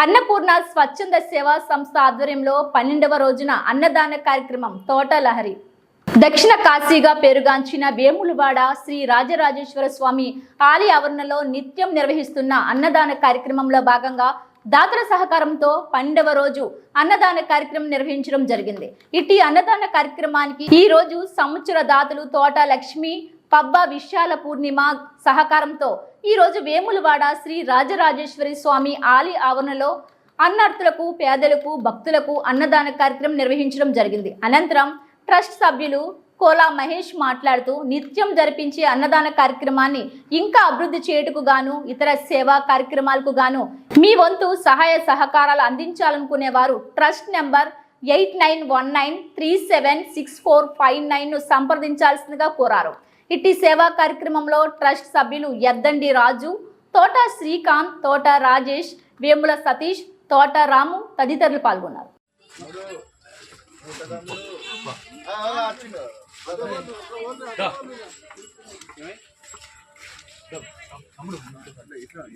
అన్నపూర్ణ స్వచ్ఛంద సేవా సంస్థ ఆధ్వర్యంలో పన్నెండవ రోజున అన్నదాన కార్యక్రమం తోట లహరి దక్షిణ కాశీగా పేరుగాంచిన వేములవాడ శ్రీ రాజరాజేశ్వర స్వామి ఆలయ ఆవరణలో నిత్యం నిర్వహిస్తున్న అన్నదాన కార్యక్రమంలో భాగంగా దాతల సహకారంతో పన్నెండవ రోజు అన్నదాన కార్యక్రమం నిర్వహించడం జరిగింది. ఇట్టి అన్నదాన కార్యక్రమానికి ఈ రోజు సంవత్సర దాతలు తోట లక్ష్మి పబ్బ విశాల పూర్ణిమ సహకారంతో ఈరోజు వేములవాడ శ్రీ రాజరాజేశ్వరి స్వామి ఆలయ ఆవరణలో అన్నార్థులకు పేదలకు భక్తులకు అన్నదాన కార్యక్రమం నిర్వహించడం జరిగింది. అనంతరం ట్రస్ట్ సభ్యులు కోలా మహేష్ మాట్లాడుతూ నిత్యం జరిపించే అన్నదాన కార్యక్రమాన్ని ఇంకా అభివృద్ధి చేయుటకు గాను ఇతర సేవా కార్యక్రమాలకు గాను మీ వంతు సహాయ సహకారాలు అందించాలనుకునే వారు trust number eight nine one nine three seven six four five నైన్ను సంప్రదించాల్సిందిగా కోరారు. ఇట్టి సేవా కార్యక్రమంలో ట్రస్ట్ సభ్యులు ఎద్దండి రాజు తోట శ్రీకాంత్ తోట రాజేష్ వేముల సతీష్ తోట రాము తదితరులు పాల్గొన్నారు.